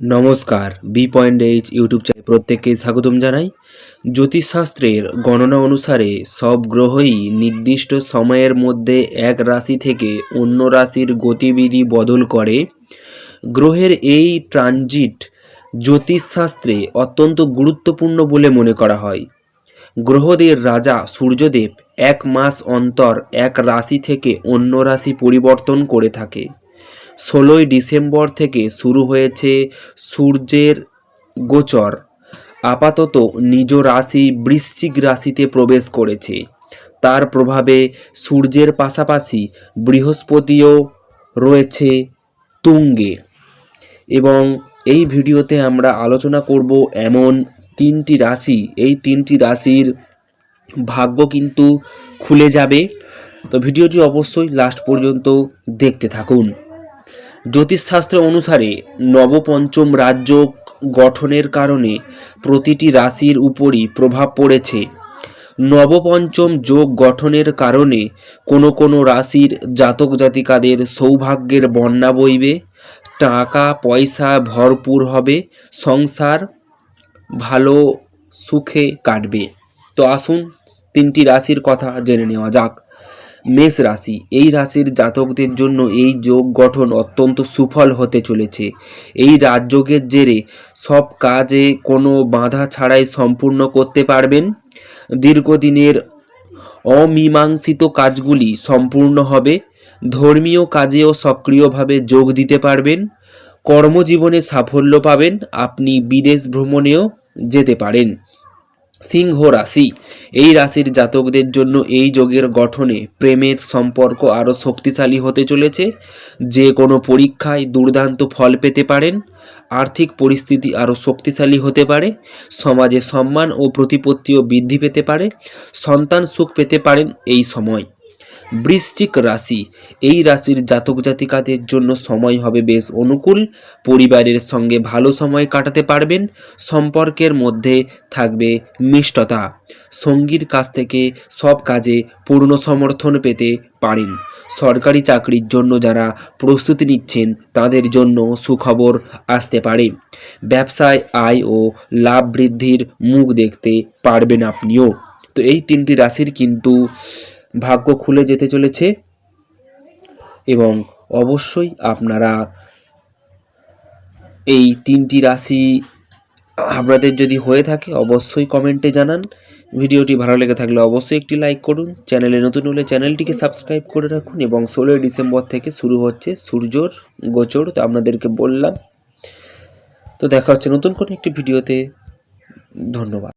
নমস্কার, B point H YouTube channel প্রত্যেককে স্বাগতম জানাই। জ্যোতিষশাস্ত্রের গণনা অনুসারে সব গ্রহই নির্দিষ্ট সময়ের মধ্যে এক রাশি থেকে অন্য রাশির গতিবিধি বদল করে। গ্রহের এই ট্রানজিট জ্যোতিষশাস্ত্রে অত্যন্ত গুরুত্বপূর্ণ বলে মনে করা হয়। গ্রহদের রাজা সূর্যদেব এক মাস অন্তর এক রাশি থেকে অন্য রাশি পরিবর্তন করে থাকে। ষোলোই ডিসেম্বর থেকে শুরু হয়েছে সূর্যের গোচর। আপাতত নিজ রাশি বৃশ্চিক রাশিতে প্রবেশ করেছে। তার প্রভাবে সূর্যের পাশাপাশি বৃহস্পতিও রয়েছে তুঙ্গে। এবং এই ভিডিওতে আমরা আলোচনা করব এমন তিনটি রাশি। এই তিনটি রাশির ভাগ্য কিন্তু খুলে যাবে। তো ভিডিওটি অবশ্যই লাস্ট পর্যন্ত দেখতে থাকুন। জ্যোতিষশাস্ত্র অনুসারে নবপঞ্চম রাজ্য গঠনের কারণে প্রতিটি রাশির উপরই প্রভাব পড়েছে। নবপঞ্চম যোগ গঠনের কারণে কোনো কোনো রাশির জাতক জাতিকাদের সৌভাগ্যের বন্যা বইবে, টাকা পয়সা ভরপুর হবে, সংসার ভালো সুখে কাটবে। তো আসুন তিনটি রাশির কথা জেনে নেওয়া যাক। মেষ রাশি। এই রাশির জাতকদের জন্য এই যোগ গঠন অত্যন্ত সুফল হতে চলেছে। এই রাজযোগের জেরে সব কাজে কোনো বাধা ছাড়াই সম্পূর্ণ করতে পারবেন। দীর্ঘদিনের অমীমাংসিত কাজগুলি সম্পূর্ণ হবে। ধর্মীয় কাজেও সক্রিয়ভাবে যোগ দিতে পারবেন। কর্মজীবনে সাফল্য পাবেন। আপনি বিদেশ ভ্রমণেও যেতে পারেন। সিংহ রাশি। এই রাশির জাতকদের জন্য এই যোগের গঠনে প্রেমের সম্পর্ক আরও শক্তিশালী হতে চলেছে। যে কোনো পরীক্ষায় দুর্দান্ত ফল পেতে পারেন। আর্থিক পরিস্থিতি আরও শক্তিশালী হতে পারে। সমাজে সম্মান ও প্রতিপত্তিও বৃদ্ধি পেতে পারে। সন্তান সুখ পেতে পারেন এই সময়। বৃশ্চিক রাশি। এই রাশির জাতক জাতিকাদের জন্য সময় হবে বেশ অনুকূল। পরিবারের সঙ্গে ভালো সময় কাটাতে পারবেন। সম্পর্কের মধ্যে থাকবে মিষ্টতা। সঙ্গীর কাছ থেকে সব কাজে পূর্ণ সমর্থন পেতে পারেন। সরকারি চাকরির জন্য যারা প্রস্তুতি নিচ্ছেন, তাদের জন্য সুখবর আসতে পারে। ব্যবসায় আয় ও লাভ বৃদ্ধির মুখ দেখতে পারবেন আপনিও। তো এই তিনটি রাশির কিন্তু ভাগ্য খুলে যেতে চলেছে এবং অবশ্যই আপনারা এই তিনটি রাশি আপনাদের যদি হয়ে থাকে, অবশ্যই কমেন্টে জানান। ভিডিওটি ভালো লেগে থাকলে অবশ্যই একটি লাইক করুন। চ্যানেলে নতুন হলে চ্যানেলটিকে সাবস্ক্রাইব করে রাখুন এবং ষোলোই ডিসেম্বর থেকে শুরু হচ্ছে সূর্যর গোচর, তো আপনাদেরকে বললাম। তো দেখা হচ্ছে নতুন কোনো একটি ভিডিওতে। ধন্যবাদ।